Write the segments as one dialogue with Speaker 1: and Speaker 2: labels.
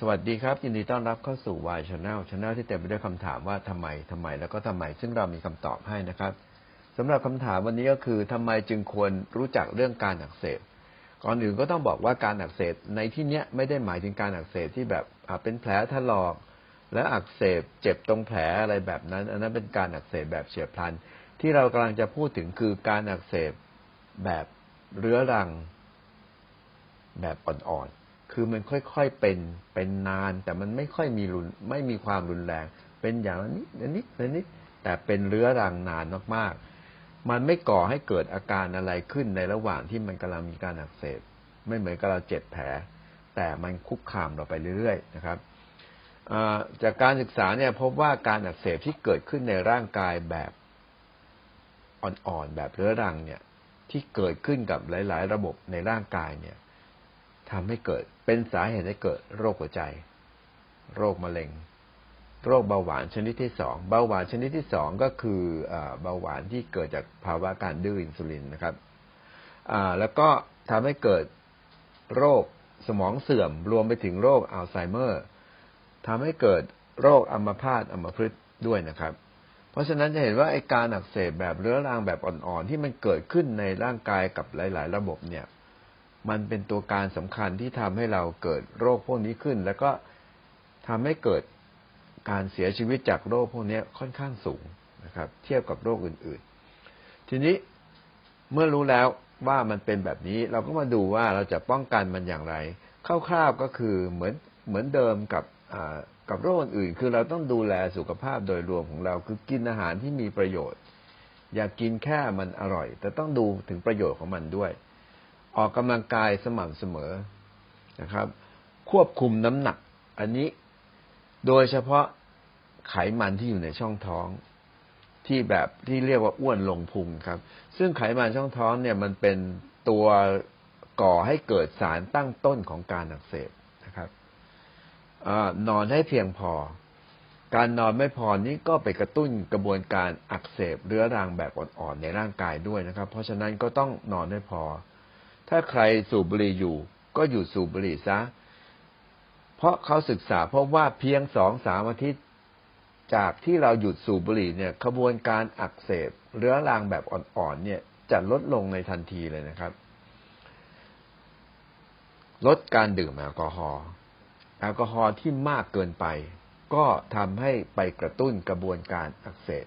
Speaker 1: สวัสดีครับ ยินดีต้อนรับเข้าสู่ Y Channel Channel ที่เต็มไปด้วยคำถามว่าทำไมทำไมแล้วก็ทำไม ซึ่งเรามีคำตอบให้นะครับสำหรับคำถามวันนี้ก็คือทำไมจึงควรรู้จักเรื่องการอักเสบก่อนอื่นก็ต้องบอกว่าการอักเสบในที่เนี้ยไม่ได้หมายถึงการอักเสบที่แบบเป็นแผลถลอก และอักเสบเจ็บตรงแผลอะไรแบบนั้น อันนั้นเป็นการอักเสบแบบเฉียบพลัน ที่เรากำลังจะพูดถึงคือการอักเสบแบบเรื้อรัง แบบอ่อนๆ คือมันค่อยๆเป็นเป็นนาน แต่มันไม่ค่อยมีรุนไม่มีความรุนแรง เป็นอย่างนิดละนิดนิดแต่เป็นเรื้อรังนานมากๆ มันไม่ก่อให้เกิดอาการอะไรขึ้นในระหว่างที่มันกำลังมีการอักเสบไม่เหมือนกับเราเจ็บแผล แต่มันคุกคามเราไปเรื่อยๆนะครับจากการศึกษาเนี่ยพบว่าการอักเสบที่เกิดขึ้นในร่างกายแบบอ่อนๆแบบเรื้อรังเนี่ยที่เกิดขึ้นกับหลาย ๆ ระบบในร่างกายเนี่ย ทำให้เกิด เป็นสาเหตุให้เกิดโรคหัวใจ โรคมะเร็ง โรคเบาหวานชนิดที่สองเบาหวานชนิดที่สองก็คือเบาหวานที่เกิดจากภาวะการดื้ออินซูลินนะครับแล้วก็ทำให้เกิดโรคสมองเสื่อม รวมไปถึงโรคอัลไซเมอร์ทำให้เกิดโรคอัมพาตอัมพฤกษ์ด้วยนะครับ เพราะฉะนั้นจะเห็นว่าไอการอักเสบแบบเรื้อรังแบบอ่อนๆ ที่มันเกิดขึ้นในร่างกายกับหลาย ๆ ระบบเนี่ย มันเป็นตัวการสำคัญที่ทำให้เราเกิดโรคพวกนี้ขึ้น แล้วก็ทำให้เกิดการเสียชีวิตจากโรคพวกนี้ค่อนข้างสูงนะครับ เทียบกับโรคอื่นๆ ทีนี้เมื่อรู้แล้วว่ามันเป็นแบบนี้เราก็มาดูว่าเราจะป้องกันมันอย่างไรคร่าวๆก็คือเหมือนเหมือนเดิมกับกับโรคอื่นคือเราต้องดูแลสุขภาพโดยรวมของเราคือกินอาหารที่มีประโยชน์ อย่ากกินแค่มันอร่อย แต่ต้องดูถึงประโยชน์ของมันด้วย ออกกำลังกายสม่ำเสมอนะครับ ควบคุมน้ำหนัก อันนี้โดยเฉพาะไขมันที่อยู่ในช่องท้อง ที่แบบที่เรียกว่าอ้วนลงพุงครับ ซึ่งไขมันช่องท้องเนี่ยมันเป็นตัวก่อให้เกิดสารตั้งต้นของการอักเสบนะครับอนอนให้เพียงพอ การนอนไม่พอนี่ก็ไปกระตุ้นกระบวนการอักเสบเรื้อรังแบบอ่อนๆในร่างกายด้วยนะครับ เพราะฉะนั้นก็ต้องนอนให้พอ ถ้าใครสูบบุหรี่อยู่ ก็หยุดสูบบุหรี่ซะ เพราะเขาศึกษาพบว่าเพียงสองสามอาทิตย์ จากที่เราหยุดสูบบุหรี่เนี่ยขบวนการอักเสบเรื้อรังแบบอ่อนๆเนี่ยจะลดลงในทันทีเลยนะครับ ลดการดื่มแอลกอฮอล์แอลกอฮอล์ที่มากเกินไป ก็ทำให้ไปกระตุ้นกระบวนการอักเสบ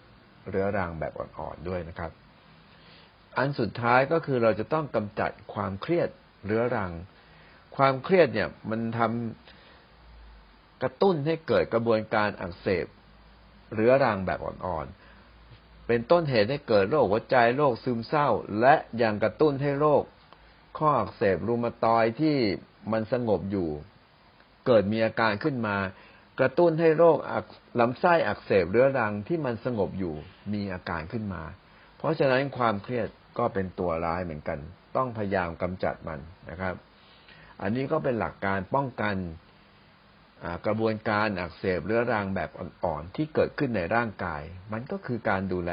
Speaker 1: เรื้อรังแบบอ่อนๆด้วยนะครับ อันสุดท้ายก็คือเราจะต้องกำจัดความเครียดเรื้อรัง ความเครียดเนี่ยมันทำกระตุ้นให้เกิดกระบวนการอักเสบเรื้อรังแบบอ่อนๆ เป็นต้นเหตุให้เกิดโรคหัวใจโรคซึมเศร้า และยังกระตุ้นให้โรคข้ออักเสบรูมาตอยที่มันสงบอยู่ เกิดมีอาการขึ้นมา กระตุ้นให้โรคลำไส้อักเสบเรื้อรังที่มันสงบอยู่มีอาการขึ้นมา เพราะฉะนั้นความเครียด ก็เป็นตัวร้ายเหมือนกัน ต้องพยายามกำจัดมันนะครับ อันนี้ก็เป็นหลักการป้องกันกระบวนการอักเสบเรื้อรังแบบอ่อนๆที่เกิดขึ้นในร่างกาย มันก็คือการดูแล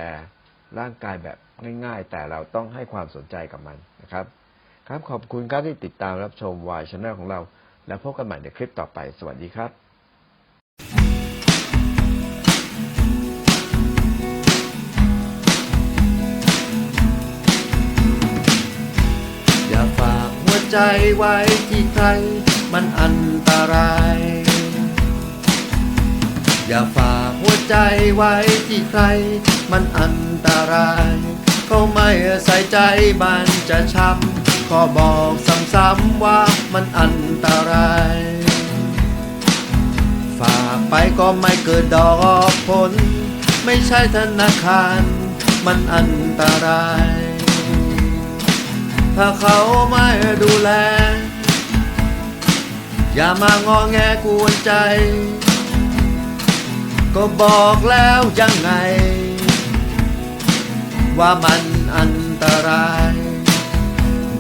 Speaker 1: ร่างกายแบบง่าย ๆ แต่เราต้องให้ความสนใจกับมันนะครับ ครับขอบคุณครับที่ติดตามรับชมวายช anel ของเรา แล้วพบกันใหม่ในคลิปต่อไป สวัสดีครับ
Speaker 2: ใจไว้ที่ใครมันอันตราย อย่าฝากหัวใจไว้ที่ใครมันอันตราย เขาไม่ใส่ใจบ้านจะช้ำขอบอกซ้ำๆว่ามันอันตรายฝากไปก็ไม่เกิดดอกผล ไม่ใช่ธนาคาร มันอันตราย ถ้าเขาไม่ดูแล อย่ามางอแงกวนใจ ก็บอกแล้วยังไง ว่ามันอันตราย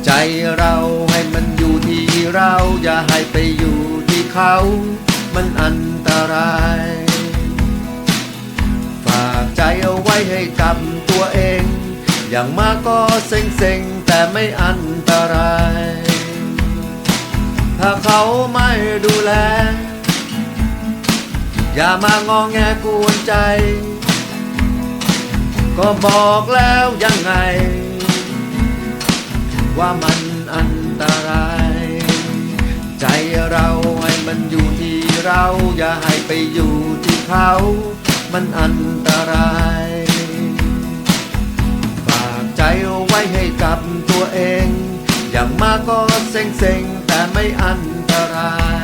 Speaker 2: ใจเราให้มันอยู่ที่เรา อย่าให้ไปอยู่ที่เขา มันอันตราย ฝากใจเอาไว้ให้กับตัวเอง อย่างมากก็เซ็งๆแต่ ไม่อันตราย ถ้าเขาไม่ดูแล อย่ามางองแงกวนใจ ก็บอกแล้วยังไง ว่ามันอันตราย ใจเราให้มันอยู่ที่เรา อย่าให้ไปอยู่ที่เขา มันอันตราย ใจเอาไว้ให้กับตัวเอง อย่างมากก็เซ็งๆแต่ไม่อันตราย